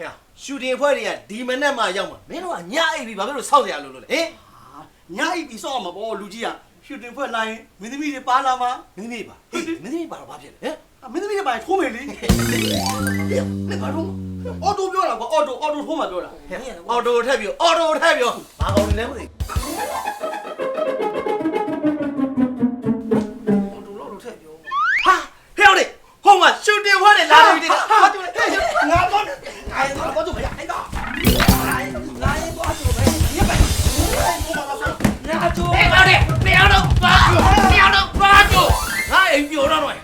ဟဲ့ရှူတင်ဖွဲ့တွေကဒီမနဲ့မှရောက်မှာမင်းတို့ကညအိပ်ပြီးဘာဖြစ်လို့စောင့်ကြရလို့လို့လဲဟင်ညအိပ်ပြီးစောက်မှာပေါ့လူကြီးကရှူတင်ဖွဲ့လာရင်မင်းသမီးတွေပါလာမှာမင်းသမီးပါဟေးမင်းသမီးပါတော့ဘာဖြစ်လဲဟင်အမင်းသမီးတွေပါရင်ထိုးမယ်လေမင်းဘာလို့အော်တိုပြောတာကွာအော်တိုအော်တိုထိုးမှာပြောတာအော်တိုထက်ပြောအော်တိုထက်ပြောဘာကောင်းနေလဲမသိဟိုတူလို့လို့ထည့်ပြောဟာဟဲ့အောင်လေဟိုမှာရှူတင်ဖွဲ့တွေလာနေပြီဟာ ညာကြိုဟဲ့အောင်လေမင်းအောင်တော့ပါမင်းအောင်တော့ပါတူငါအိမ်ပြောတော့တော့ဘယ်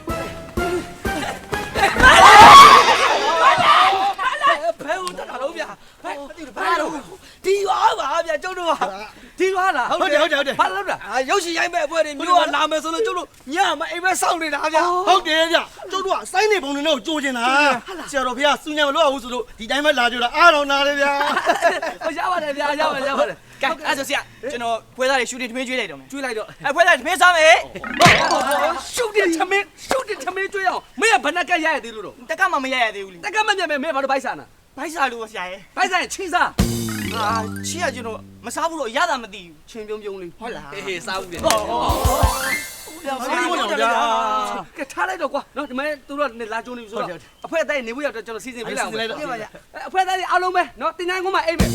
ဟိုတက်တာလို့ဗျာဘယ်ဘာလို့ဒီရွာပါဗျာကျုပ်တို့ကဒီရွာလားဘာလို့လဲအာရုပ်ရှင်ရိုက်မဲ့အပွဲတွေမျိုးကလာမယ်ဆိုလို့ကျုပ်တို့ညမအိမ်ပဲစောင့်နေတာဗျာဟုတ်တယ်ဗျကျုပ်တို့ကစိုင်းနေပုံတွေနဲ့ကိုကြိုးကျင်တာဆရာတော်ဖေကစူညံမလို့အောင်ဆိုလို့ဒီတိုင်းပဲလာကြတာအားတော်နာတယ်ဗျာဟိုရပါတယ်ဗျာရပါတယ်ရပါတယ် ကဲအဲ့ဆိုဆရာကျွန်တော်ဖွဲသားတွေရှူတင်ထမင်းကျွေးလိုက်တော့မယ်ကျွေးလိုက်တော့အဲ့ဖွဲသားထမင်းစားမယ်ရှုပ်တဲ့သမင်းရှုပ်တဲ့သမင်းကျွေးအောင်မင်းကဘဏ္ဍကရရသေးလို့တော့တက်ကမှမရရသေးဘူးလေတက်ကမမြတ်မြတ်မင်းဘာလို့ဘိုက်စားနာဘိုက်စားလို့ဆရာရဲ့ဘိုက်စားရင်ချင်းစားအာချီရကျွန်တော်မစားဘူးတော့ရတာမသိဘူးချင်းပြုံးပြုံးလေးဟုတ်လားဟေးဟေးစားဦးတယ် ဗျာဆရာတော်ဗျာကဲထားလိုက်တော့ကွာနော်ဒီမဲ့သူတို့ကနေလာကျုံနေပြီဆိုတော့အဖွဲအသားနေဘူးရောက်တော့ကျွန်တော်စီစဉ်ပေးလိုက်အောင်အဖွဲအသားတွေအားလုံးပဲနော်တင်နိုင်ကုန်းမှာအိမ်မယ်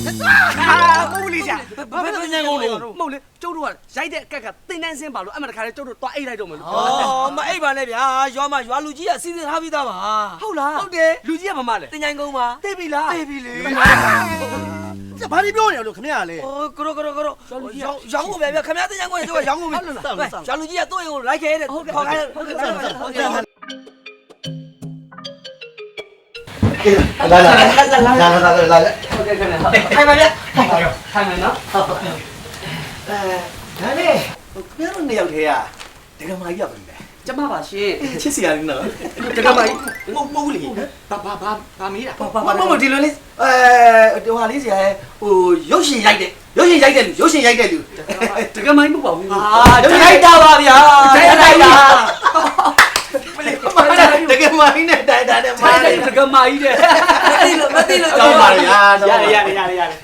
အာမဟုတ်လေဆရာဘာဖြစ်လို့တင်နိုင်ကုန်းလို့မဟုတ်လေကျုပ်တို့ကရိုက်တဲ့အကက်ကတင်နိုင်စင်းပါလို့အမှတခါလေကျုပ်တို့သွားအိတ်လိုက်တော့မယ်လို့အော်မအိပ်ပါနဲ့ဗျာရွာမှာရွာလူကြီးကစီစဉ်ထားပြီးသားပါဟုတ်လားဟုတ်တယ်လူကြီးကမမလဲတင်ញိုင်ကုန်းပါသိပြီလားသိပြီလေ ဘာဒီပြောနေရလို့ခင်ဗျာလေဟိုကရောကရောကရောရောင်းရောင်းဖို့ပဲဗျာခင်ဗျာတင်ញိုင်ကုန်းရေသူကရောင်းဖို့ပဲရွာလူကြီးကတို့ရင်ကိုလိုက်ခဲတဲ့ဟုတ်ကဲ့ဟုတ်ကဲ့ဟုတ်ကဲ့ဟုတ်ကဲ့လာလာလာလာလာလာလာဟုတ်ကဲ့ခင်ဗျာ ထိုင်ပါဗျာထိုင်မယ်နော်အဲဒါနဲ့ခင်ဗျားတို့နှစ်ယောက်တည်းကဒကမာကြီးရောက်ပြီလေကျမပါရှင်ချစ်စရာလေးနော်တကမကြီးမဟုတ်မဟုတ်လေဘာဘာဘာဘာမေးတာဘာဘာမမဒီလိုလေးအဲဟိုဟာလေးစရာဟိုရုပ်ရှင်ရိုက်တဲ့ရုပ်ရှင်ရိုက်တဲ့လူရုပ်ရှင်ရိုက်တဲ့လူတကမကြီးမဟုတ်ပါဘူးအာတိုက်တာပါဗျာတိုက်တာတကယ်မင်းနဲ့တိုင်တာနဲ့မားတယ်တကမကြီးတဲ့မသိလို့မသိလို့ကြောက်ပါလေဟာရတယ်ရတယ်ရတယ်ရတယ်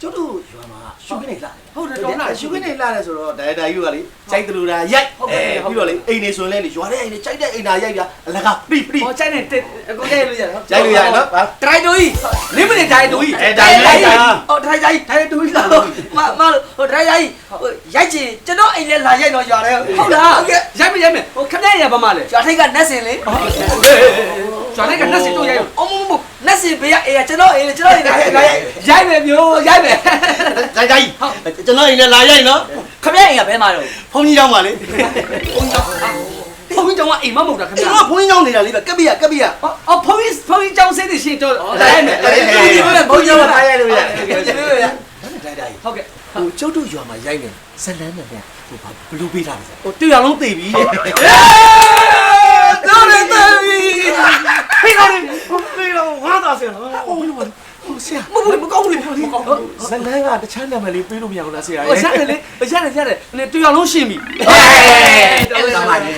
ကျုပ်တို့ရွာမှာရှုခင်းနေလာတယ် ဟုတ်တယ်တော့လားရှုခင်းနေလာတယ်ဆိုတော့ဒါရိုက်တာကြီးကလေကြိုက်တယ်လို့ဒါရိုက်အဲပြီးတော့လေအိမ်နေဆိုရင်လည်းရွာတဲ့အိမ်နေကြိုက်တဲ့အိမ်သာရိုက်ပြအလကားပရိပရိဟောချိုင်းနေတက်အခုတည်းလို့ရတယ်ကြိုက်လို့ရနော်ဟာဒရိုက်တိုကြီးလေးမိနစ်ဒရိုက်တိုကြီးအဲဒရိုက်တိုကြီးဟိုဒရိုက်တိုကြီးဒရိုက်တိုကြီးလာမမဟိုဒရိုက်တိုကြီးဟိုရိုက်ချင်ကျွန်တော်အိမ်လည်းလာရိုက်တော့ရွာတယ်ဟုတ်လားရိုက်မရိုက်မဟိုခက်ရရပါမလဲရွာထိတ်ကနတ်စင်လေကျွန်တော်ကနှက်စီတို့ရိုက်အမမ နတ်စင်ဘေးကအေးကျွန်တော်အိမ်ကျွန်တော်အိမ်လာရိုက်ရိုက်မယ်မျိုးရိုက်မယ်ကြိုက်ကြိုက်ကျွန်တော်အိမ်နဲ့လာရိုက်နော်ခမရအိမ်ကဘဲမှာတော့ဖုန်းကြီးရောက်ပါလေဘုန်းကြီးဘုန်းကြီးကျောင်းကအိမ်မမဟုတ်တာခင်ကျွန်ဗျာတော်ဖုန်းကြီးရောက်နေတာလေးပဲကပ်ပြရကပ်ပြရအော်ဘုန်းကြီးဘုန်းကြီးကျောင်းစိတ်တွေရှင်းတော့ရိုက်မယ်ဖုန်းကြီးရောက်လာရိုက်လို့ရကျေးဇူးပါဗျာတိုင်တိုင်ဟုတ်ကဲ့ဟိုကျုပ်တို့ရွာမှာရိုက်နေဇလန်းနဲ့ဗျဟိုဘာဘလူးပေးထားတယ်ဟိုတူရလုံးသိပြီတဲ့တော်တယ်တော်ပြီ ဖိကောင်းနေဖိကောင်းငါသာဆရာဟိုဟိုဆရာမဟုတ်ဘူးမကောင်းဘူးလေဇလန်းကတခြားနာမည်လေးပေးလို့မရဘူးလားဆရာဟိုရတယ်လေရတယ်ရတယ်နေတူရလုံးရှင်းပြီတော်ပါလေ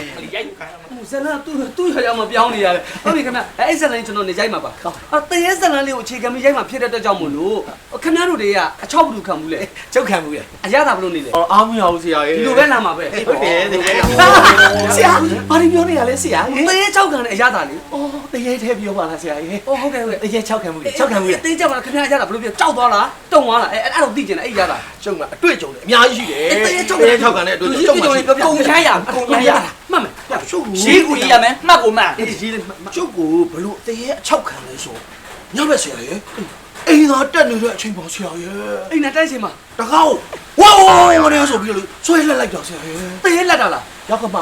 ဇလန်သူသူရရမပြောင်းနေရတယ်ဟုတ်ပြီခင်ဗျအဲ့အဲ့ဇလန်ကျွန်တော်နေရိုက်မှာပါအော်တရေဇလန်လေးကိုအခြေခံပြီးရိုက်မှာဖြစ်တဲ့အတွက်ကြောင့်မို့လို့ခင်ဗျားတို့တွေကအချောက်ဘူးခံဘူးလေချုပ်ခံမှုရအရသာဘလို့နေလေအော်အားမရဘူးဆရာရေဒီလိုပဲလာမှာပဲဟုတ်တယ်တကယ်ဆရာဘာလို့ပြောနေရလဲဆရာရေတရေချောက်ခံတဲ့အရသာလေအော်တရေထဲပြောပါလားဆရာရေအော်ဟုတ်ကဲ့ဟုတ်ကဲ့တရေ၆ခံမှု၆ခံမှုရတင်းကြပါလားခင်ဗျားရတာဘလို့ပြောကြောက်သွားလားတုံသွားလားအဲ့အဲ့တော့သိကျင်တယ်အဲ့ရတာကျုံကအတွေ့အကြုံလည်းအများကြီးရှိတယ်တရေချုပ်တရေ၆ခံတဲ့အတွေ့အကြုံကျုံမှာရှိကုန်ချမ်းရကုန်ချမ်းရ မှတ်မယ်ကျုပ်ကိုရှိကူကြီးရမယ်မှတ်ကိုမှတ်အေးရေးလေးကျုပ်ကိုဘလို့တရေအချောက်ခံလဲဆိုညဘက်ဆရာရေအိမ်သာတက်နေတဲ့အချိန်ပါဆရာရေအိမ်နဲ့တိုက်ချိန်မှာတကောက်ဝါဝါဝါနေဆိုပြီးလို့ဆွဲလက်လိုက်တော့ဆရာရေတရေလက်တာလားရောက်ကမှ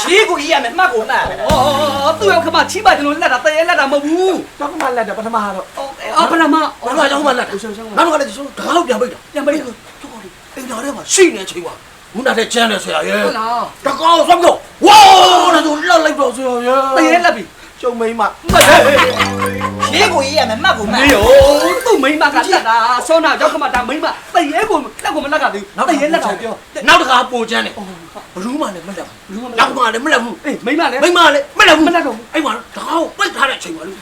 ရှိကူကြီးရမယ်မှတ်ကိုမှတ်အော်သူ့ရောက်ခမချိပါကျွန်တော်လက်တာတရေလက်တာမဟုတ်ဘူးရောက်ကမှလက်တယ်ပထမတော့အော်ဘယ်မှာနောက်တော့ရောက်ကမှလက်တယ်နောက်တော့လည်းကျွန်တော်တကောက်ပြန်ပိတ်တာပြန်ပိတ်ကျုပ်ကအိမ်သာထဲမှာရှိနေချိန်ပါ ဘူးနာတဲ့ကျန်းတယ်ဆရာရေဟုတ်လားတကောက်ဆွမ်းတော့ဝါနေဆိုလက်လိုက်တော့ဆရာရေတရေလက်ပြီရကျုံမိန်းမရေးကိုရေးရမယ်မှတ်ကိုမှတ်နေရောသူ့မိမကလက်တာဆောနာရောက်ခမတာမိမတရေကိုလက်ကိုမလက်ကသေးဘူးတရေလက်တာပြောနောက်တစ်ခါပုံချမ်းတယ်ဘလူးမလည်းမလက်ဘူးနောက်မှလည်းမလက်ဘူးအေးမိမလည်းမိန်းမလည်းမလက်ဘူးမလက်တော့ဘူးအဲ့မှာတကားကိုပိတ်ထားတဲ့အချိန်ပါလို့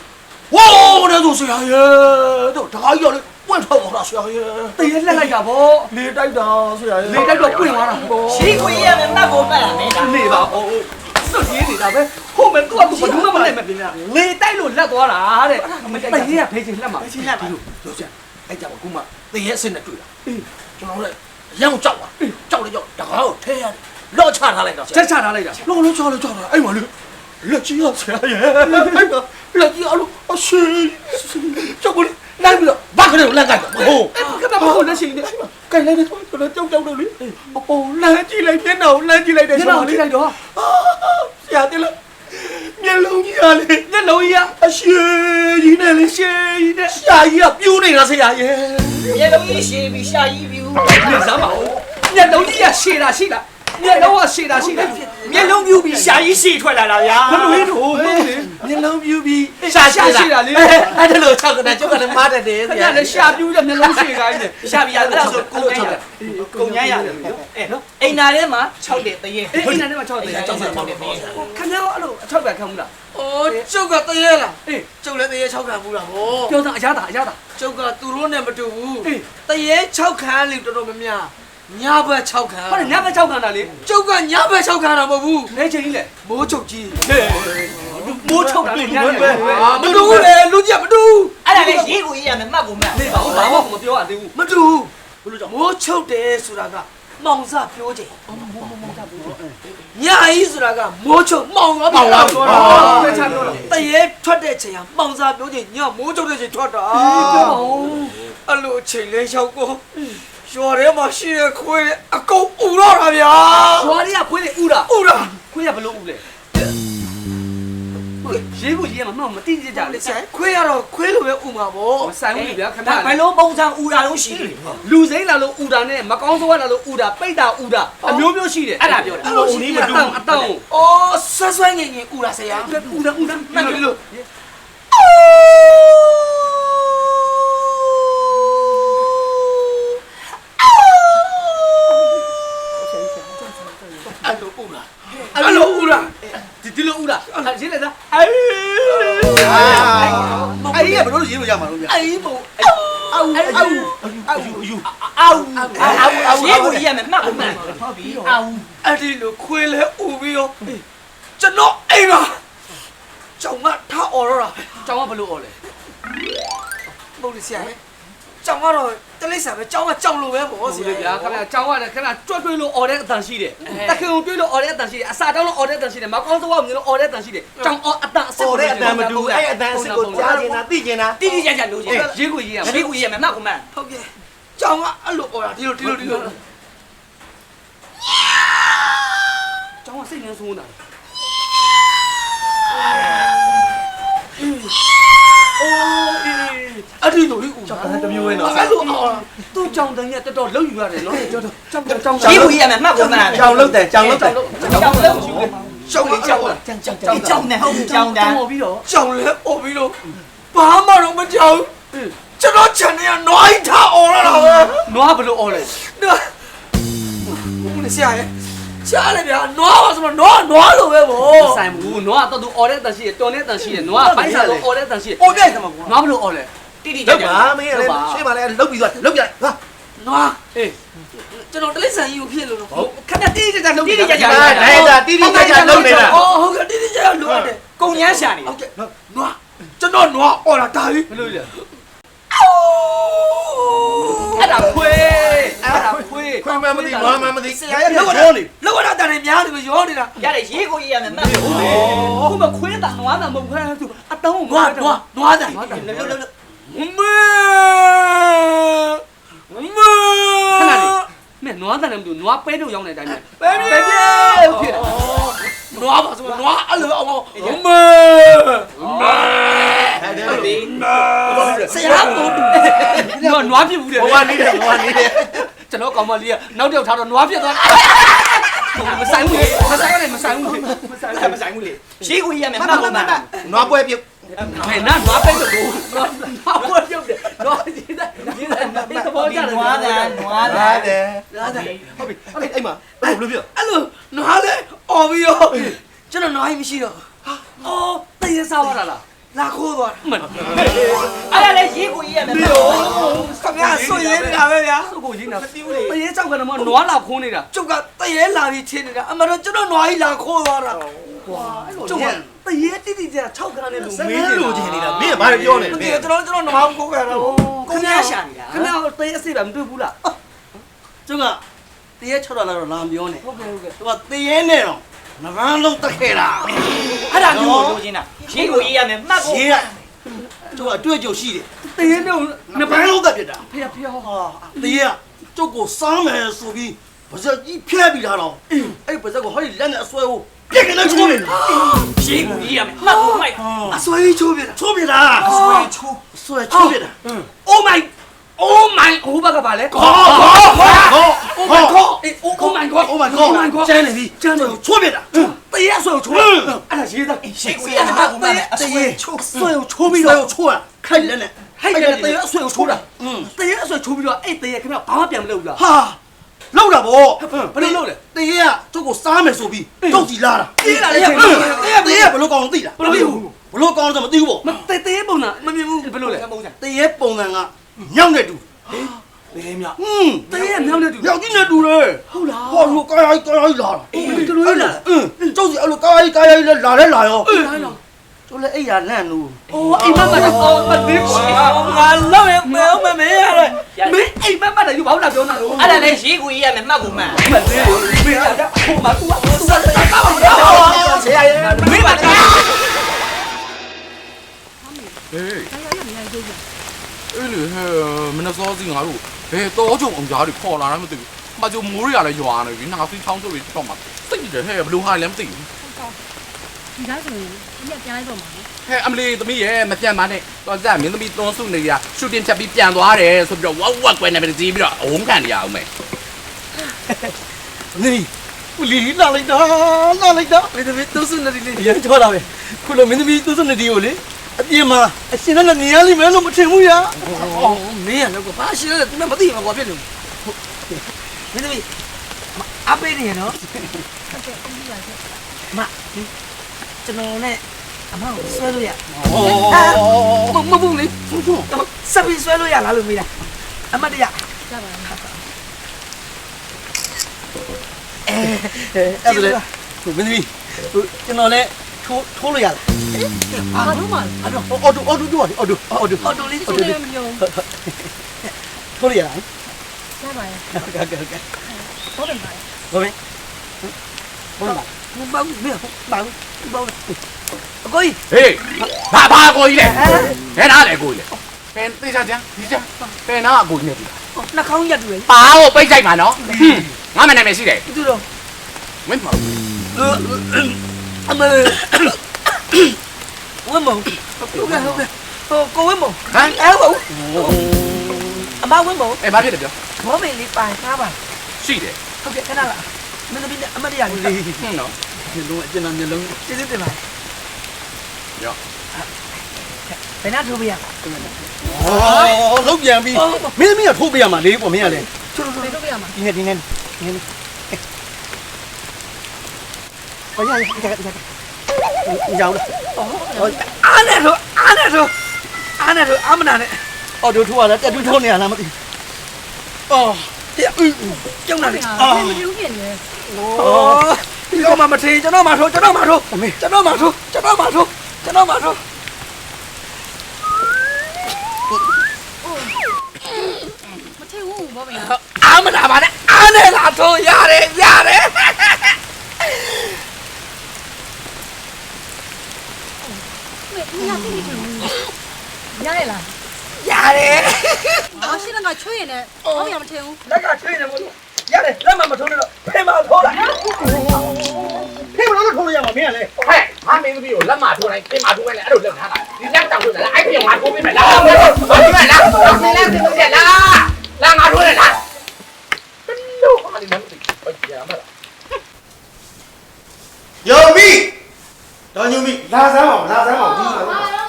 ဝိုးတဲ့ဆိုဆရာရဲ့တော့တကားကြီးရောလေ ပွင့်ထွက်သွားတာဆရာရဲ့တရေလက်လိုက်တာဗောလေတိုက်တာဆရာရဲ့လေတိုက်တော့ပွင့်သွားတာဗောရေးကိုရေးရမယ်မှတ်ကိုမှတ်ရမယ်ဒါနေပါဦးစွတ်ရေးနေတာပဲဟုတ်မယ်သူကဘာမှမလက်မပြင်းရလေတိုက်လို့လက်သွားတာတဲ့တရေကဖေးချင်လက်မှာချင်းလက်ပါပြောစရာအဲ့ကြောင့်အခုမှသင်ရဲ့အစ်စ်နဲ့တွေ့တာကျွန်တော်လည်းအရောင်ကြောက်ပါကြောက်လေကြောက်တကားကိုထဲရတယ်လော့ချထားလိုက်တော့ဆချက်ရာချထားလိုက်တာလော့လော့ချလို့ကြောက်တာအဲ့မှာလေလက်ကြီးရဆရာရဲ့အဲ့မှာလက်ကြီးအလို့အရှိကြောက်ကို လိုက်ပြီးတော့ဘာခနဲ့လက်ကဟုတ်ခဏမဟုတ်လက်ရှိနေကဲလိုက်တယ်ကျွန်တော်ကြောက်ကြောက်တော့လေအိုးလမ်းကြည့်လိုက်မျက်နှာကိုလမ်းကြည့်လိုက်တယ်ညနေလေးလိုက်တော့ဆရာတယ်လားမျက်လုံးကြီးရလေညလုံးကြီးအရှိကြီးနဲ့လေရှိကြီးနဲ့ဆရာကြီးကပြူးနေတာဆရာရဲ့ရေလုံးကြီးရှည်ပြီးရှာကြီးပြီးဦးနေစမ်းပါဦးညလုံးကြီးကရှည်တာရှိလားညလုံးကရှည်တာရှိလားမျက်လုံးပြူပြီးရှာကြီးရှည်ထွက်လာတာဗျာဘယ်လိုလဲတော့မဟုတ်လေ မျက်လုံးပြူးပြီးရှာရှာရှိတာလေအဲ့ဒါလို့၆ကနဲ့ကျုပ်ကလည်းမားတယ်တယ်ခဏလည်းရှာပြူးတဲ့မျက်လုံးရှည်ခိုင်းနေရှာပြီးရအဲ့ဒါဆိုကုံညမ်းရတယ်ကုံညမ်းရတယ်အဲနော်အိမ်နာထဲမှာ6တဲ့တရေအေးအိမ်နဲ့မှာ6တယ်6တဲ့6တဲ့တရေခင်ဗျားအဲ့လိုအထောက်ပဲခံမှုလားအော်ကျုပ်ကတရေလားအေးကျုပ်လည်းတရေ6ခံဘူးလားဟောပြောသားအရသာအရသာကျုပ်ကသူတို့နဲ့မတူဘူးအေးတရေ6ခံလေတော်တော်များများညဘက်6ခံဟုတ်တယ်ညဘက်6ခန်းတာလေကျုပ်ကညဘက်6ခံတာမဟုတ်ဘူးနေချင်းကြီးလေမိုးချုပ်ကြီး မိုးချုပ်တာလေညနေပဲအာမတူဘူးလေလူကြီးမတူဘူးအဲ့ဒါလေရေးကိုရေးရမယ်မှတ်ကိုမှတ်နေပါဦးဘာမှမပြောရသေးဘူးမတူဘူးဘယ်လိုကြောင့်မိုးချုပ်တယ်ဆိုတာကမောင်စပြောချိန်ညကြီးဆိုတာကမိုးချုပ်မောင်သွားပြီလားပြောတာပဲချပြောတာတရေထွက်တဲ့ချိန်ကမောင်စားပြောချိန်ညမိုးချုပ်တဲ့ချိန်ထွက်တာပြောပါဦးအဲ့လိုအချိန်လေးရောက်ကိုရွာထဲမှာရှိတဲ့ခွေးအကုန်ဥတော့တာဗျာခွာရီကခွေးလေဥတာဥတာခွေးကဘလို့ဥလဲ ရေးကိုရေးမှာမမတိကျကြလေဆိုင်ခွေးကတော့ခွေးလိုပဲဥမှာပေါ့ဆိုင်ဦးဗျာခင်ဗျာဘယ်လိုပုံစံဦးတာလုံးရှိတယ်လူစိမ့်လာလို့ဥတာနဲ့မကောင်းဆိုးလာလို့ဥတာပိတ်တာဥတာအမျိုးမျိုးရှိတယ်အဲ့ဒါပြောတာအဲ့လိုရှိအတောင်အတောင်အော်ဆွဆွဲငင်ငင်ဥတာဆရာဥတာဥတာမှန်တယ်လို့အဲ့လိုဥတာ အဲ့လိုဥတာဒီဒီလိုဥတာရေးလိုက်သားအေးအဲ့ဒီကဘယ်လိုရေးလို့ရမှာလို့ဗျာအေးမို့အောက်အောက်အယူအယူအောက်အောက်ရေးကိုရေးရမယ်မှတ်ကိုမှတ်ဟုတ်ပြီအောက်အဲ့ဒီလိုခွေးလဲဥပြီးရောကျွန်တော်အိမ်မှာကျောင်းကထားអော်တော့တာကျောင်းကဘလို့អော်လဲမဟုတ်လေဆရာကျောင်းကတော့ တလိမ့်ဆာပဲကျောင်းကကြောင်လိုပဲပေါ့ဆ ဟုတ် ရာ လေဗျာခင်ဗျာကျောင်းကလည်းခင်ဗျာကြွတ်တွေးလို့អော်တဲ့အတန်ရှိတယ်တခင်ကိုတွေးလို့អော်တဲ့အတန်ရှိတယ်အစာတောင်းလို့អော်တဲ့အတန်ရှိတယ်မကောင်းဆိုးကမြင်လို့អော်တဲ့အတန်ရှိတယ်ကျောင်းអော်အတန်အစစ် ပေါ်တဲ့အတန်မတူအဲ့အတန်အစ်စ်ကိုကြားနေတာသိကျင်တာ တိတိကျကျလို့ရေး ရေးကိုရေးရမယ် ရေးကိုရေးရမယ်မှတ်ကိုမှတ် ဟုတ်ကဲ့ကျောင်းကအဲ့လိုអော်တာဒီလိုဒီလိုဒီလို ကျောင်းကစိတ်နှဆိုးနေတာ အဲ့ အဲ့ဒီလိုလေးဦးကျွန်တော်တမျိုးပဲနော်အဲ့လိုအော်သူ့ကြောင်တန်ကြီးတော်တော်လုံယူရတယ်နော်ကျွန်တော်ကြောင်ကြောင်ကြောင်ဒီဘူးကြီးရမယ်မှတ်ကုန်မလားကြောင်လုတ်တယ်ကြောင်လုတ်တယ်ကြောင်လုတ်ယူတယ်ကြောင်လေးကြောင်လားကြောင်ကြောင်ကြောင်ကြောင်နဲ့ဟုတ်ကြောင်တာကြောင်ပြီးတော့ကြောင်လဲအော်ပြီးတော့ဘာမှတော့မကြောင်ကျွန်တော်ခြံထဲကနွားကြီးထားအော်ရတာပဲနွားဘယ်လိုအော်လဲနွားဆရာရဲ့ရှားလေဗျာနွားပါဆိုတော့နွားနွားလိုပဲဗောဆိုင်ဘူးနွားတော့သူအော်တဲ့တန်ရှိတယ်တော်တဲ့တန်ရှိတယ်နွားပိုက်စားတော့အော်တဲ့တန်ရှိတယ်အော်ပြိုက်တယ်မှာကွာနွားဘယ်လိုအော်လဲ တိတိကျလုတ်ကျပါမင်းလည်းရှေ့ပါလေလုတ်ပြီးသွားလုတ်ပြလိုက်ဟာနွားအေးကျွန်တော်တလိမ့်ဆန်ကြီးကိုဖြစ်လို့တော့ဟုတ်ခဏတိတိကျကျလှုပ်ဒါနိုင်တာတီးတီးကြကြလုတ်နေတာအော်ဟုတ်ကဲ့တိတိကျကျလိုအပ်တယ်ကုံညမ်းရှာနေဟုတ်ကဲ့နွားကျွန်တော်နွားអော်လာတာကြီးဘလို့လဲအဲ့ဒါခွေးအဲ့ဒါခွေးခွင့်မမသိဘာမှမသိဆရာရဲ့လောက်ရတာလောက်ရတာတန်နေများနေပြီရောနေတာရတယ်ရေးကိုရေးရမယ်မှတ်ကိုခုမခွေးတာနွားတာမဟုတ်ဘူးသူအတောင်းနွားနွားနွားတိုင်းနွားတာလှုပ်လှုပ်လှုပ် မေမေခဏလေးမင်းနွားတာလည်းမတူနွားပဲလို့ရောင်းတဲ့အတိုင်းပဲပဲပဲပြေပြေဖြစ်တယ်နွားပါဆိုနွားအဲ့လိုအောင်မေဟုတ်ပြီဆရာကိုတူနွားနွားဖြစ်ဘူးတယ်ဘဝနေတယ်ဘဝနေတယ်ကျွန်တော်ကောင်မလေးကနောက်တစ်ယောက်ထားတော့နွားဖြစ်သွားတယ်မဆိုင်ဘူးမဆိုင်ရတယ်မဆိုင်ဘူးမဆိုင်ဘူးလေရှေးကိုကြီးရမယ်မှတ်ကုန်မှာနွားပွဲပြုတ် ဘယ်နာဘာပဲလို့ဘာဘာပြုတ်တယ်တော့ဒီတဲ့ဒီတဲ့သဘောကျတယ်နွားတာနွားတာလာတယ်လာတယ်ဟုတ်ပြီအဲ့အဲ့မှာအဲ့လိုပြောအဲ့လိုနွားလေអော်ပြီးတော့ကျွန်တော်နွားကြီးမရှိတော့အော်တရေစားသွားတာလားလာခိုးသွားတာအဲ့ဒါလေရှေးကိုကြီးရမယ်မှတ်ကုန်ခင်ဗျာဆွေးနေတာပဲဗျာသူ့ကိုရင်းတာမသိဘူးလေတရေချောက်ကနမနွားလာခိုးနေတာကျုပ်ကတရေလာပြီးချင်းနေတာအမှန်တော့ကျွန်တော်နွားကြီးလာခိုးသွားတာကျုပ်ကတ ရေတိတိကျကျ6ခါနဲ့လူမမေးင်းနေလိုချင်နေတာမင်းကဘာပြောနေမလဲသိကျွန်တော်ကျွန်တော်နွားကိုခိုးရတာကိုခင်ဗျားရှာနေတာခင်ဗျားတရေအစိပ်ပဲမတွေ့ဘူးလားကျုပ်ကတရေ6ဒေါ်လာတော့လာမပြောနဲ့ဟုတ်ကဲ့ဟုတ်ကဲ့သူကတရေနဲ့တော့နဗန်းလုံးတက်ခဲ့တာအဲ့ဒါမျိုးကိုလိုချင်တာရှေးကိုကြီးရမယ်မှတ်ကုန်ရေကကျုပ်ကအတွေ့အကြုံရှိတယ်တရေတော့နဗန်းလုံးတက်ပြတာဖေဖေဟောဟာတရေကကျုပ်ကိုစားမယ်ဆိုပြီးပါဇက်ကြီးဖျက်ပြီးတာတော့အဲ့ပါဇက်ကိုဟောဒီလက်နဲ့အစွဲကို ပြက်ကနေချိုးနေတာရှေးကိုကြီးရမယ်မှတ်ကုန်မိုက်အဆွေးချိုးပြတာချိုးပြတာအဆွေးချိုးအစွဲချိုးပြတာ Oh my Oh my ဟိုဘက်ကပါလေဟောဟောဟော Oh my god Oh my god Oh my god Oh my god ကျန်းနေပြီကျန်းနေချိုးပြတာတရေဆိုချိုးအဲ့ဒါရေးသားရှေးကိုကြီးရမယ်မှတ်ကုန်မှာအဆွေချိုးအစွဲကိုချိုးပြီးတော့ချိုးရခိုက်လက်နဲ့ဟဲ့တရေအဆွေကိုချိုးတာอืมတရေအဆွေချိုးပြီးတော့အဲ့တရေခင်ဗျာဘာမှပြန်မလုပ်ဘူးလားဟာ လောက်တာဗောဘယ်လိုလုပ်လဲတရေကကျုပ်ကိုစားမယ်ဆိုပြီးတုတ်ကြီးလာတာအေးလာလေတရေကတရေကဘယ်လိုကောင်းသိလားဘယ်လိုလုပ်ဘလို့ကောင်းတော့မသိဘူးပေါ့မတတရေပုံနာမမြင်ဘူးဘယ်လိုလဲတရေပုံစံကညောင်းနေတူတရေမြောက်ဟွန်းတရေမြောက်နေတူညောင်းကြီးနေတူလေဟုတ်လားဟောလူကာရိုက်ကာရိုက်လာတာအေးတူလို့လားအင်းကျုပ်စီအဲ့လိုကာရိုက်ကာရိုက်လာလာလဲလာရော အေးလားကျုပ်လည်းအဲ့ရလန့်လို့အိုးအိမ်မမတာအော်မသိဘူးငါလောက်ရင်မဲမမဲရတယ်မင်းအိမ်မမတာယူဘာလို့လာပြောနေတာလို့အဲ့ဒါလေရှေးကိုကြီးရမယ်မှတ်ကုန်မှာမသိဘူးမင်းကဟိုမှာ तू ကဆက်တာပါမလို့ဆရာရဲ့မင်းပါကဟေးအဲ့လေဟဲ့မနစောစီငါတို့ဘယ်တော့ကြုံအောင်ကြားတွေခေါ်လာတာမသိဘူးမကြုံမိုးရလည်းရွာနေပြီနာစီချောင်းဆိုပြီးတော့မှစိတ်တယ်ဟဲ့ဘလူးဟာလည်းမသိဘူးဒီကားဆိုရင် အမြက်ပြိုင်းတော့မှာလေဟဲ့အမလီသမီးရဲ့မပြန်ပါနဲ့တော့ဇက်မင်းသမီးတွန်းစုနေရရှူတင်ချက်ပြီးပြန်သွားတယ်ဆိုပြီးတော့ဝက်ဝက်ကွယ်နေပြီကြီးပြီးတော့အုံးခံနေရအောင်မယ်နေဦးလီလာလိုက်တာလာလိုက်တာမင်းသမီးသူ့စွနေလေးရမ်းကြောတာပဲခုလိုမင်းသမီးသူစနေတီကိုလေအပြင်မှာအရှင်နဲ့နေရလိမ့်မယ်လို့မထင်ဘူးရာအော်မင်းကတော့ဘာရှိလဲသူမသိမှာကွာဖြစ်လို့မင်းသမီးအပေးနေနော်ဟုတ်ကဲ့ပြီးပါစေမ ကျွန်တော်နဲ့အမေကိုဆွဲလို့ရဩမမဘူးလေစပ်ပြီးဆွဲလို့ရလားလို့မေးတာအမတရားကြပါလားအဲ့ဒါလေဟိုမင်းသမီးဟိုကျွန်တော်လည်းထိုးထိုးလို့ရလားဘာလို့မှလဲအဲ့တော့အော်တိုအော်တိုတို့အော်တိုအော်တိုအော်တိုလေးသူလည်းမယုံထိုးလို့ရလားကြပါရဲ့ဟုတ်ကဲ့ဟုတ်ကဲ့ဟုတ်တယ်ပါဘာမင်းဘာမဘူးဘာ ဘူးမင်းဘာဘူးဘာဘူးအကိုကြီးဟေးဘာဘာကိုကြီးလဲဟဲ့နားလေကိုကြီးလေဘယ်သိချာချမ်းဒီချမ်းဘယ်နာအကိုကြီးနေပြီနှာခေါင်းရက်တွေ့ပါကိုပိတ်ဆိုင်မှာနော်ဟွန်းငါမနာမည်ရှိတယ်သူတော့ဝင်းမှာအမေဝင်းမဟုတ်ဟုတ်ကဲ့ဟုတ်ကဲ့ဟိုကိုဝင်းမဟမ်အဲဟုတ်အမဝင်းမအဲဘာဖြစ်တယ်ပြောဘောမင်းလေးပိုင်သားပါရှိတယ်ဟုတ်ကဲ့ခဏလား မင်းသမီးနဲ့အမတရားလေးဟွန်းနော်ဒီလုံးအကျဉ်းသားမျိုးလုံးကျေးဇူးတင်ပါရောဘယ်နဲ့ထိုးပြရဩလုံးပြန်ပြီမင်းသမီးကထိုးပေးရမှာလေပေါ့မင်းကလည်းထိုးထိုးဘယ်လိုပြရမှာဒီနေ့ဒီနေ့ဒီနေ့ဘာရရကြကြကြရောက်လားအားနဲ့ထိုးအားနဲ့ထိုးအားနဲ့ထိုးအမနာနဲ့အော်တို့ထိုးရလားတက်တူးထိုးနေရလားမသိအော်ကျုံနာဟုတ်လေကဲ့ဘယ်မလို့ဖြစ်နေ လဲဩဒီတော့မှမထင်ကျွန်တော်မှထိုးကျွန်တော်မှထိုးကျွန်တော်မှထိုးကျွန်တော်မှထိုးကျွန်တော်မှထိုးမထင်ဘူးဘောမင်းအာမနာပါနဲ့အားနဲ့လာထိုးရတယ်ရတယ်မေဒီဟာသိနေချင်ဘူးရရလားရတယ်အော်ရှင်းကချွေးရင်လည်းဘောမင်းမထင်ဘူးလက်ကချွေးနေမို့ ရတယ်လက်မမထိုးနဲ့တော့ဖေမထိုးလိုက်ဖေမတော့ထိုးလို့ရမှာမင်းကလေဟဲ့ငါမင်းသမီးကိုလက်မထိုးလိုက်ဖေမထိုးလိုက်လေအဲ့လိုလက်ထားတာဒီလက်တောင်ထိုးတယ်လားအဲ့ဖေငါထိုးပေးမယ်လားမထိုးဘူးလားမထိုးဘူးလားမင်းလက်သမီးကလားလားငါထိုးတယ်လားဘယ်လိုမှလည်းမသိဘူးဘာကြာမလားယုံပြီတော်ညုံပြီလာစမ်းအောင်လာစမ်းအောင်ဒီမှာတော့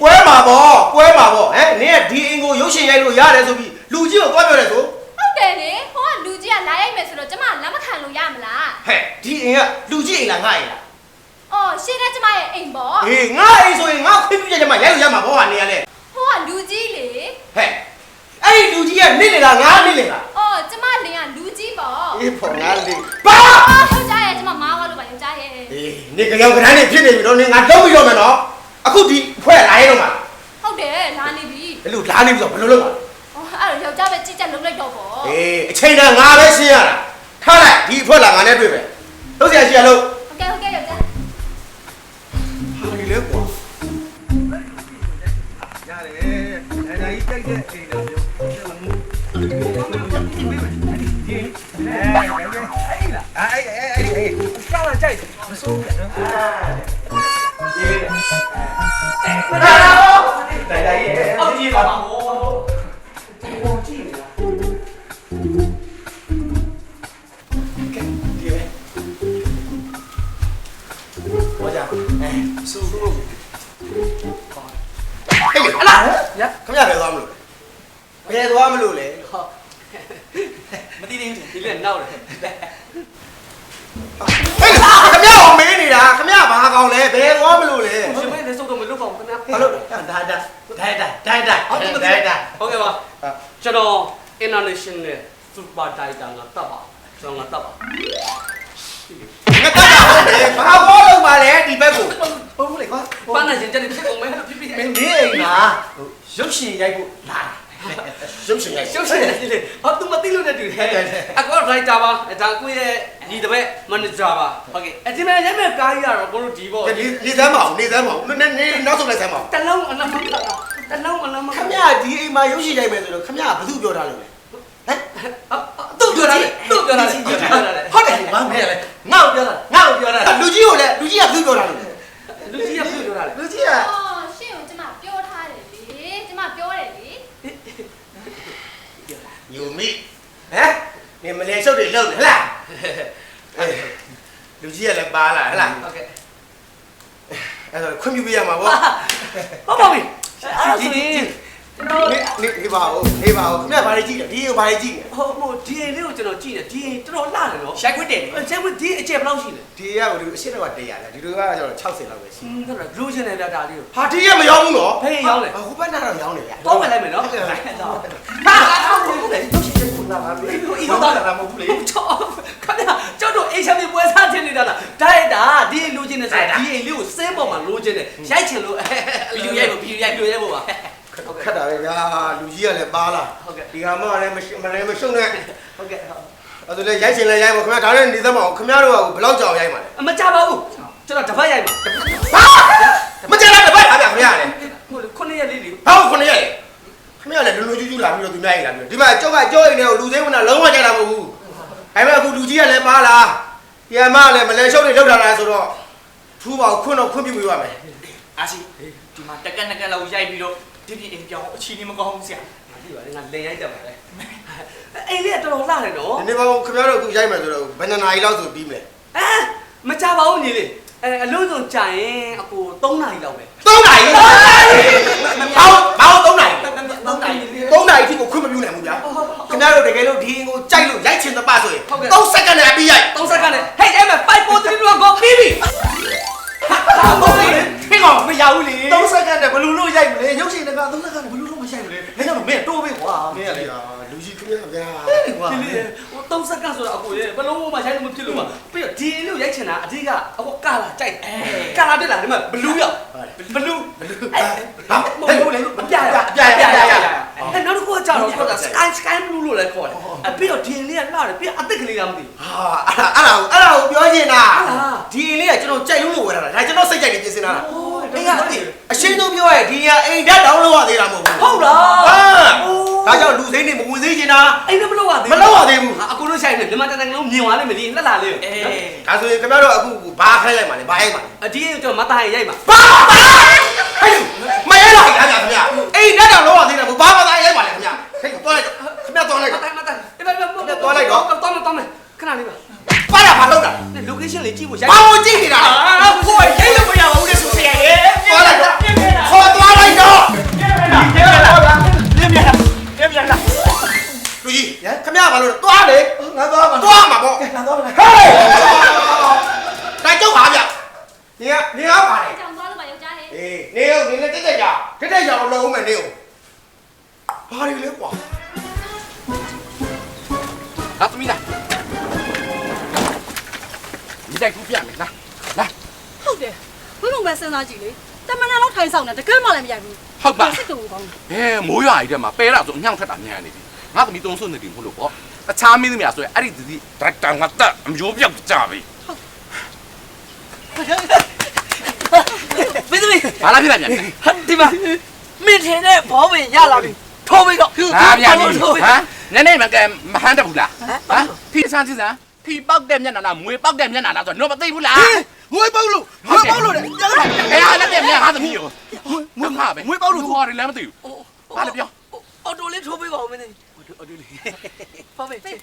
ကွဲမှာပေါ့ကွဲမှာပေါ့ဟဲ့နင်ကဒီအင်ကိုရုပ်ရှင်ရိုက်လို့ရတယ်ဆိုပြီး လူကြီးကိုသွားပြောတယ်ဆိုဟုတ်တယ်လေဟိုကလူကြီးကလာရိုက်မယ်ဆိုတော့ကျမလက်မခံလို့ရမလားဟဲ့ဒီအင်ကလူကြီးအိမ်လားငါအိမ်လားအော်ရှင်းတဲ့ကျမရဲ့အိမ်ပေါ့အေးငါအိမ်ဆိုရင်ငါခွင့်ပြုချက်ချက်မှရိုက်လို့ရမှာပေါ့ဟာနေရလေဟိုကလူကြီးလေဟဲ့အဲ့ဒီလူကြီးကနစ်နေတာငါနစ်နေတာအော်ကျမလင်ကလူကြီးပေါ့အေးဖော်ငါလေးပါအော်ယောက်ျားရဲ့ကျမမားသွားလို့ပါယောက်ျားရဲ့အေးနေကြောင်ကရမ်းနေဖြစ်နေပြီတော့နေငါတော့ပြီးတော့မယ်နော်အခုဒီဖွဲ့လာရဲတော့မှာဟုတ်တယ်လာနေပြီဘယ်လိုလာနေပြီဆိုဘယ်လိုလုပ်မှာအော် အဲ့တော့ယောက်ျားပဲကြည့်ကြလုံးလိုက်တော့ပေါ့အေးအချိန်တန်ငါပဲရှင်းရတာထားလိုက်ဒီအဖွက်လာငါနဲ့တွေ့မယ်လုံးစရာရှိရလို့ဟုတ်ကဲ့ဟုတ်ကဲ့ယောက်ျားဟာဒီလေကွာရတယ်အဲ့ဒါကြီးတိုက်တဲ့အချိန်တော့哎哎哎哎，漂亮这，我说不了。来来来，奥吉吧。 ဟုတ်ကဲ့ပါကျွန်တော် international super diver ငါတပ်ပါကျွန်တော်ငါတပ်ပါငါတက်တာဟုတ်တယ်ဘာဘောလုံးပါလဲဒီဘက်ကိုဟုတ်ဘူးလေကွာပန်းနေချင်းတက်နေဖြစ်ကုန်မယ်ဖြစ်ဖြစ်မင်းနေအိမ်လားရုပ်ရှင်ရိုက်ဖို့လာရုပ်ရှင်ရိုက်ရှုပ်ရှင်နေလေဟာသူမသိလို့နဲ့တူတယ်အကော writer ပါဒါကိုရဲ့ဒီတပည့် manager ပါဟုတ်ကဲ့အဒီမဲ့ရဲမဲ့ကားကြီးကတော့ကိုတို့ဒီပေါ့ဒီနေစမ်းမအောင်နေစမ်းမအောင်နည်းနည်းနောက်ဆုံးလိုက်စမ်းမအောင်တလုံးအနမ တလုံးအနမခမရဒီအိမ်မှာရုပ်ရှင်ရိုက်မယ်ဆိုတော့ခမရဘယ်သူပြောထားလို့လဲဟမ်သူ့ပြောတာလေသူ့ပြောတာလေပြောတာလေဟုတ်တယ်ဘာမဲလဲငါ့ကိုပြောတာငါ့ကိုပြောတာလူကြီးကိုလည်းလူကြီးကသူပြောတာလို့လူကြီးကပြောတာလေလူကြီးကအော်ရှင်းကိုကျမပြောထားတယ်လေကျမပြောတယ်လေညူမိဟမ်နေမလဲရှုပ်တွေလုံဟလားလူကြီးကလည်းပါလာဟလားဟုတ်ကဲ့အဲ့တော့ခွင့်ပြုပေးရမှာပေါ့ဟုတ်ပါပြီ အဲ့ဆိုရင်ကျွန်တော်နေနေနေပါဦးနေပါဦးခမရဘာတွေကြည့်လဲဒီကိုဘာတွေကြည့်လဲဟိုဟိုဒီအိမ်လေးကိုကျွန်တော်ကြည့်တယ်ဒီအိမ်တော်တော်လှတယ်နော်ရိုက်ခွတ်တယ်ရိုက်ခွတ်ဒီအကျယ်ဘယ်လောက်ရှိလဲဒီကဘယ်လိုအရှိတော့100လဲဒီလိုကကျတော့60လောက်ပဲရှိဟင်းတော်လူချင်းတယ်ဗျာဒါလေးကိုဟာဒီကမရောက်ဘူးနော်ဖေးရောက်တယ်ဟိုဘက်နာတော့ရောက်နေဗျာတော့ဝင်လိုက်မယ်နော်ဟုတ်ကဲ့ဟာဟာဟုတ်တယ် ရုပ်ရှင်တွေပုံလာပါပြီဒီတော့တာမဟုတ်ဘူးလေချောခင်ဗျာကျောက်တို့အိမ်ချမ်းမြေပွဲစားချင်နေတာလားဒါရိုက်တာဒီအိမ်လူချင်းနေဆိုဒီအိမ်လေးကိုစင်းပေါ်မှာလိုချင်တယ်ရိုက်ချင်လို့ဗီဒီယိုရိုက်ဖို့ဗီဒီယိုရိုက်ဗီဒီယိုရိုက်ဖို့ပါခက်တာပဲဗျာလူကြီးကလည်းပါလာဟုတ်ကဲ့ဒီကမှလည်းမမလည်းမရှုံနဲ့ဟုတ်ကဲ့ဟုတ်အဲ့ဒါလည်းရိုက်ချင်လည်းရိုက်ပါခင်ဗျာဒါလည်းနေသမောင်ခင်ဗျားတို့ကဘယ်လောက်ကြောင်ရိုက်မှာလဲအမကြပါဘူးကျွန်တော်တစ်ဖက်ရိုက်ပါမကြလားတစ်ပတ်ပါဗျာခင်ဗျာလေဟိုခုနှစ်ရက်လေးလေဘာခုနှစ်ရက် ခင်ဗျာလည်းလူလူကျူးကျူးလာပြီးတော့သူများရင်လာပြီးဒီမှာကြောက်ကကြောအိမ်နဲ့လူသိန်းဝင်တာလုံးဝကြိုက်တာမဟုတ်ဘူးအဲ့မဲ့အခုလူကြီးကလည်းပါလာပြန်မလည်းမလဲရှုံတွေလောက်တာလားဆိုတော့ထူးပါခွန်းတော့ခွင့်ပြုပေးပါမယ်အာစီဒီမှာတက်ကက်နက်ကက်လောက်ရိုက်ပြီးတော့ဒီပြင်းအိမ်ပြောင်းအချီနေမကောင်းဘူးဆရာဒီပါလေငါလင်ရိုက်တယ်ပါလေအိမ်လေးကတော်တော်လှတယ်နော်ဒီနေ့ပါခင်ဗျားတို့အခုရိုက်မယ်ဆိုတော့ဘယ်နှစ်နာရီလောက်ဆိုပြီးမလဲအဲမကြပါဘူးညီလေး အဲအလုံးစုံကြာရင်အကို3နာရီလောက်ပဲ3နာရီဘာဘာ3နာရီသုံးနိုင်3နာရီထိကိုခွင့်မပြုနိုင်ဘူးဗျာခင်ဗျားတို့တကယ်လို့ဒီအင်ကိုကြိုက်လို့ရိုက်ချင်တဲ့ပါဆိုရင်ဟုတ်ကဲ့3စက္ကန့်နဲ့အပြီးရိုက်3စက္ကန့်နဲ့ဟဲ့အဲ့မဲ့5 4 3 2 1 go ပြီးပြီဟာဟုတ်ပြီဖိကောင်မရဘူးလေ3စက္ကန့်နဲ့ဘယ်လိုလုပ်ရိုက်မလဲရုပ်ရှင်တက3စက္ကန့်နဲ့ဘယ်လိုလုပ်မရိုက်မလဲဒါကြောင့်မင်းတိုးပေးကွာမင်းရလေ လူကြီးခင်ဗျာဗျာကွာဒီလေးဟို3စက္ကန့်ဆိုတာအကိုရေဘယ်လုံးမှရိုက်လို့မဖြစ်လို့ပါပြီးတော့ဒီအိမ်လေးကိုရိုက်ချင်တာအဓိကအကိုကာလာကြိုက်ကာလာတက်လာဒီမှာဘလူးရောက်ဘလူးအဲဘာမဟုတ်လေပြရပြရပြရပြရအဲနောက်တစ်ခုကကြာတော့ဆိုတာ sky sky blue လို့လည်းခေါ်တယ်အပြီးတော့ဒီအိမ်လေးကလှတယ်ပြီးအသက်ကလေးကမသိဟာအဲ့ဒါအဲ့ဒါကိုပြောချင်တာဟုတ်လားဒီအင်းလေးကကျွန်တော်ကြိုက်လို့လို့ဝယ်တာဒါကျွန်တော်စိတ်ကြိုက်နေပြင်ဆင်တာလားအိုးအေးကအရှင်းဆုံးပြောရရင်ဒီကအိမ်ဓာတ်တောင်းလို့ရသေးတာမဟုတ်ဘူးဟုတ်လားဟာ ဒါကြောင့်လူစိမ့်နေမဝင်စေချင်တာအဲ့ဒါမလုပ်ရသေးမလုပ်ရသေးဘူးအကိုတို့ဆိုင်နေမြန်မာတန်တန်လုံးမြင်သွားလိမ့်မယ်ဒီလှလာလေးအေးဒါဆိုရင်ခင်ဗျားတို့အခုဘာခိုင်းလိုက်မှာလဲဘာရိုက်မှာလဲအဒီကျွန်တော်မသားရင်ရိုက်ပါဘာဘာဟဲ့မရဲလိုက်တာခင်ဗျာအိမ်ဓာတ်တောင်းလို့ရသေးတယ်ဘာမှမသားရိုက်ပါလဲခင်ဗျာဟဲ့တွားလိုက်ခင်ဗျာတွားလိုက်မသားမသားအဲ့ဒါတော့တော့တော့တော့မယ်ခဏလေးပါပါလာဘာလောက်တာ location လေးကြည့်ဖို့ရိုက်ဘာကိုကြည့်နေတာလဲအာကိုယ်ရိတ်လို့မရဘူးလေဆိုဆရာရဲ့တွားလိုက်တော့ ကိုကြီးဟမ်ခမရပါလို့သွားလေငါသွားပါသွားမှာပေါ့ကဲငါသွားပါလားဟေးတိုက်ကြောက်ပါဗျနေကနေကပါလေကြောင်သွားလို့ပါယောက်ျားလေးအေးနေရောနေနဲ့တက်တက်ကြတက်တက်ကြအောင်လုပ်ဦးမယ်နေကိုဘာတွေလဲကွာလာသမီးလာဒီတိုက်ကူပြမယ်လာလာဟုတ်တယ်ဘယ်လိုပဲစဉ်းစားကြည့်လေတမနာလောက်ထိုင်ဆောင်နေတကယ်မှလည်းမရဘူးဟုတ်ပါစစ်တူကောင်းဟဲမိုးရွာကြီးတဲ့မှာပဲတာဆိုအညောင်းထက်တာမြန်နေပြီ ငါသမီးသုံးဆွနေတယ်မဟုတ်လို့ပေါ့တခြားမင်းသမီးอ่ะဆိုရင်အဲ့ဒီဒီဒရိုက်တာငါတက်အမျိုးပြောက်ကြပြီမင်းသမီးဘာလာဖြစ်လာပြန်လဲဟာဒီမှာမင်းထင်တဲ့ဘောဝင်ရလာပြီထိုးပြီးတော့ဟာပြန်ပြီဟမ်နည်းနည်းမကဲမဟန်တတ်ဘူးလားဟမ်ဖီဆန်းစစ်စမ်းဖီပောက်တဲ့မျက်နှာလားမွေပောက်တဲ့မျက်နှာလားဆိုတော့တော့မသိဘူးလားငွေပေါက်လို့ငွေပေါက်လို့တဲ့အဲ့ဟာလည်းမြန်ဟာသမီးရောငွေမှာပဲငွေပေါက်လို့ခေါ်တယ်လည်းမသိဘူးဘာလဲပြောအော်တိုလေးထိုးပေးပါဦးမင်းသမီး အတူလေးဖော်ဖေးဖေး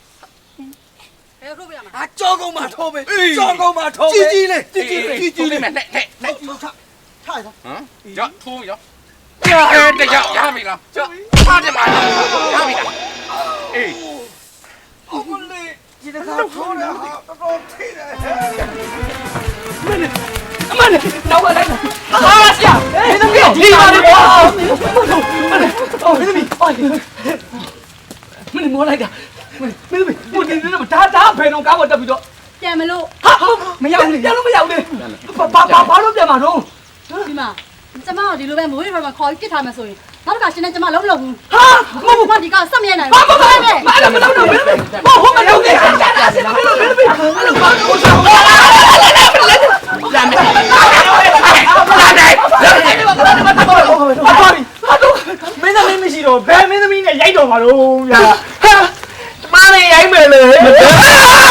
ဘယ်လိုထုတ်ပြရမှာအာကြောကုန်မှာထိုးပဲကြောကုန်မှာထိုးပဲကြီးကြီးလေးကြီးကြီးလေးကြီးကြီးလေးနဲ့နဲ့နဲ့နဲ့ထထရဟမ်ကြောက်ထိုးရောကြားတဲ့ကြောက်ရပြီလားကြောက်ဖားတယ်မှာရပြီလားအေးဟုတ်မလေးဒီကစားထိုးတာတော်တော်ထိတယ်မင်းအမနဲ့နောက်လာလိုက်အာဆရာမင်းတို့ကဒီမှာနေပါ မောလိုက်တာမင်းသမီးဘုဒီနေတော့ဒါဒါဖယ်တော့ကားပေါ်တက်ပြီးတော့ပြန်မလို့ဟာမရောက်ဘူးပြန်လို့မရောက်ဘူးဘာဘာဘာလို့ပြန်မှာတော့ဒီမှာကျမကဒီလိုပဲမိုးရွာမှာခေါ်ပြီးပြစ်ထားမှဆိုရင်နောက်တစ်ခါရှင်နဲ့ကျမလုံးမလုံးဘူးဟာမဟုတ်ဘူးဒီကစက်မရနိုင်ဘာဘူးဘာဘာနဲ့ဘာလို့မလုပ်တော့မင်းသမီးဘာဟုတ်မလုပ်နဲ့ကြာကြာစင်မလို့မင်းသမီးဘာလို့ဘာလို့ဆောင်းလာလာလာလာလာမင်းသမီးမရှိတော့ဘယ်မင်းသမီးနဲ့ရိုက်တော့မှာလို့ဗျာ ဟာ